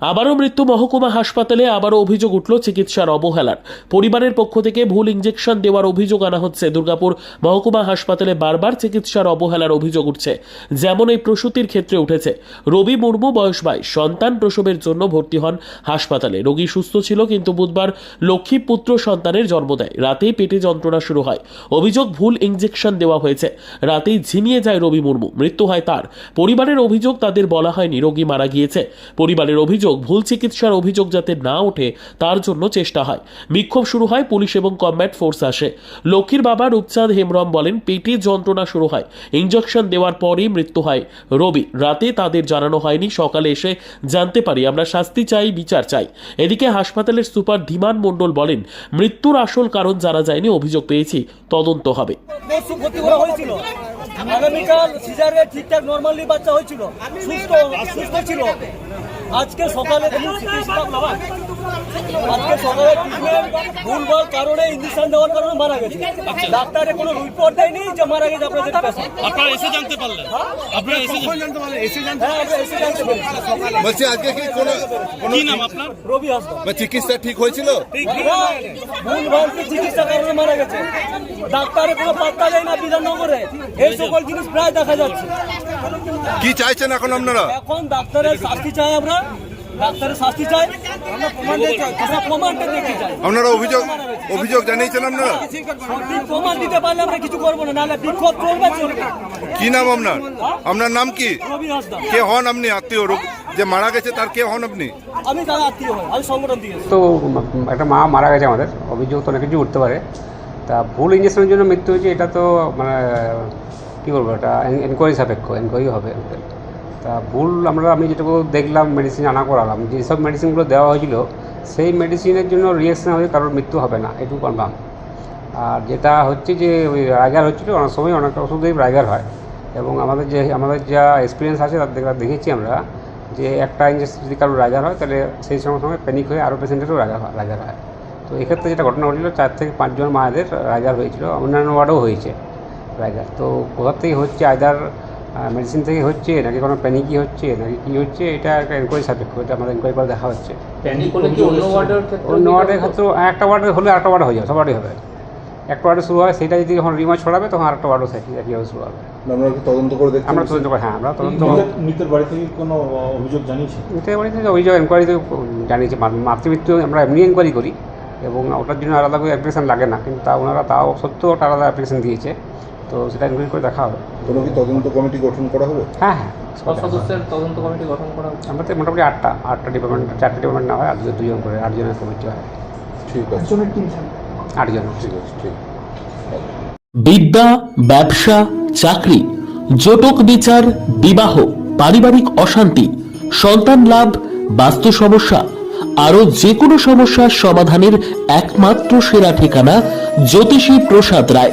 আবারও মৃত্যু মহকুমা হাসপাতালে আবারও অভিযোগ উঠল চিকিৎসার অবহেলার। পরিবারের পক্ষ থেকে ভুল ইঞ্জেকশন দেওয়ার অভিযোগ আনা হচ্ছে। দুর্গাপুর মহকুমা হাসপাতালে বারবার চিকিৎসার অবহেলার অভিযোগ উঠছে, যেমন এই প্রসূতির ক্ষেত্রে উঠেছে। রবি মুর্মু, বয়স বাইশ, সন্তান প্রসবের জন্য ভর্তি হন হাসপাতালে। রোগী সুস্থ ছিল, কিন্তু বুধবার লক্ষ্মী পুত্র সন্তানের জন্ম দেয়। রাতেই পেটে যন্ত্রণা শুরু হয়। অভিযোগ ভুল ইঞ্জেকশন দেওয়া হয়েছে। রাতেই ঝিমিয়ে যায় রবি মুর্মু। মৃত্যু হয় তার। পরিবারের অভিযোগ তাদের বলা হয়নি। রোগী মারা গিয়েছে। পরিবারের অভিযোগ ভুল চিকিৎসার অভিযোগ যাতে না ওঠে, তার জন্য চেষ্টা হয়। বিক্ষোভ শুরু হয়, পুলিশ এবং কমব্যাট ফোর্স আসে। লক্ষ্মীর বাবা রূপচাঁদ হেমরম বলেন, পেটে যন্ত্রণা শুরু হয়। ইঞ্জেকশন দেওয়ার পরই মৃত্যু হয় রবি। রাতে তাদের জানানো হয়নি, সকালে এসে জানতে পারি। আমরা শাস্তি চাই, বিচার চাই। এদিকে হাসপাতালের সুপার ধীমান মণ্ডল বলেন, মৃত্যুর আসল কারণ জানা যায়নি, অভিযোগ পেয়েছি। তদন্ত হবে। আগামীকাল সিজারে ঠিকঠাক নর্মালি বাচ্চা হয়েছিল। সুস্থ সুস্থ ছিল। আজকে সকালে আজকে সকালে ট্রিটমেন্ট ভুলভাল কারণে ইঞ্জেকশন দেওয়ার কারণে মারা গেছে। ডাক্তারে কোনো রিপোর্ট দেয়নি যে মারা গেছে আপনাদের কাছে আপনারা এসে জানতে পারলেন? আপনারা এসে জানতে পারলেন? এসে জানতে হ্যাঁ আমরা এসে জানতে পেরেছি বলছি আজকে কি কোনো কোনো কি নাম আপনার? রবি হাসপাতাল। বা চিকিৎসা ঠিক হয়েছিল? ভুলভাল কি চিকিৎসা কারণে মারা গেছে? ডাক্তারে কোনো পাত্তা দেয় না বিধাননগরে। এই সকল জিনিস প্রায় দেখা যাচ্ছে। কি চাইছেন এখন আপনারা? এখন ডাক্তারের শাস্তি চাই আমরা। ডাক্তারের শাস্তি চাই। আমরা প্রমাণ দিতে চাই। আমরা প্রমাণটা দেখতে চাই। আপনারা অভিযোগ অভিযোগ জানিয়েছেন আপনারা? সঠিক প্রমাণ দিতে পারলে আমরা কিছু করব না নাহলে বিক্ষোভ চলবে চলবে। কি নাম আপনার? আপনার নাম কি? রবি হাসদা। কে হন আপনি? আত্মীয় যে মারা গেছে তার কে হন আপনি? আমি তার আত্মীয় হই আমি সংগঠন দিয়ে তো একটা মা মারা গেছে আমাদের অভিযোগ তো অনেক কিছু উঠতে পারে। তা ভুল ইঞ্জেকশনের জন্য মৃত্যু হয়েছে এটা তো মানে কী বলব এটা এনকোয়ারি সাপেক্ষ এনকোয়ারি হবে। তা ভুল আমরা, আমি যেটুকু দেখলাম মেডিসিন আনা করালাম, যেসব মেডিসিনগুলো দেওয়া হয়েছিল, সেই মেডিসিনের জন্য রিয়েকশন হয়ে কারোর মৃত্যু হবে না, এটুকু কনফার্ম আর যেটা হচ্ছে যে, ওই রাইগার হচ্ছিল, অনেক সময় অনেক ওষুধেই রাইগার হয়। এবং আমাদের যে, আমাদের যা এক্সপিরিয়েন্স আছে, তার দেখা দেখেছি আমরা, যে একটা ইঞ্জেকশন যদি কারোর রাইগার হয়, তাহলে সেই সঙ্গে সঙ্গে প্যানিক হয়ে আরও পেশেন্টেরও রাইগার হয় রাইগার হয়। তো এক্ষেত্রে যেটা ঘটনা ঘটেছিল, চার থেকে পাঁচজন মায়েদের রাইগার হয়েছিল, অন্যান্য ওয়ার্ডেও হয়েছে রাইগার তো কোথার থেকে হচ্ছে আইদার মেডিসিন থেকে হচ্ছে নাকি কোনো প্যানিকই হচ্ছে নাকি কী হচ্ছে এটা একটা এনকোয়ারি সাপেক্ষ এটা আমাদের এনকোয়ারি করে দেখা হচ্ছে। অন্য ওয়ার্ডের ক্ষেত্রে একটা ওয়ার্ডে হলে একটা ওয়ার্ড হয়ে যাবে সবারই হবে। একটা ওয়ার্ডে শুরু হয় সেটা যদি যখন রিমার্চ ছড়াবে তখন আরেকটা ওয়ার্ডও থাকি একইভাবে শুরু হবে। কি তদন্ত করে আমরা তদন্ত করি হ্যাঁ আমরা তদন্ত মৃতের বাড়ি থেকে কোনো অভিযোগ জানিয়েছে? মিথ্যা বাড়িতে অভিযোগ এনকোয়ারিতে জানিয়েছি মা- মাতৃমৃত্যু আমরা এমনি এনকোয়ারি করি এবং ওটার জন্য আলাদা করে অ্যাপ্লিকেশন লাগে না কিন্তু তা ওনারা তাও সত্ত্বেও ওটা আলাদা অ্যাপ্লিকেশন দিয়েছে। তো সেটা এনকোয়ারি করে দেখা হবে। কোনো কি তদন্ত কমিটি গঠন করা হবে? হ্যাঁ হ্যাঁ। সদস্যের তদন্ত কমিটি গঠন করা হচ্ছে? আমাদের মোটামুটি আটটা আটটা ডিপার্টমেন্ট চারটে ডিপার্টমেন্ট না হয় আট দুজন করে আটজনের কমিটি হয়। ঠিক আছে। আটজন। ঠিক আছে ঠিক বিদ্যা ব্যবসা চাকরি জটক বিচার বিবাহ পারিবারিক অশান্তি সন্তান লাভ বাস্তু সমস্যা আরও যে কোনো সমস্যার সমাধানের একমাত্র সেরা ঠিকানা জ্যোতিষী প্রসাদ রায়।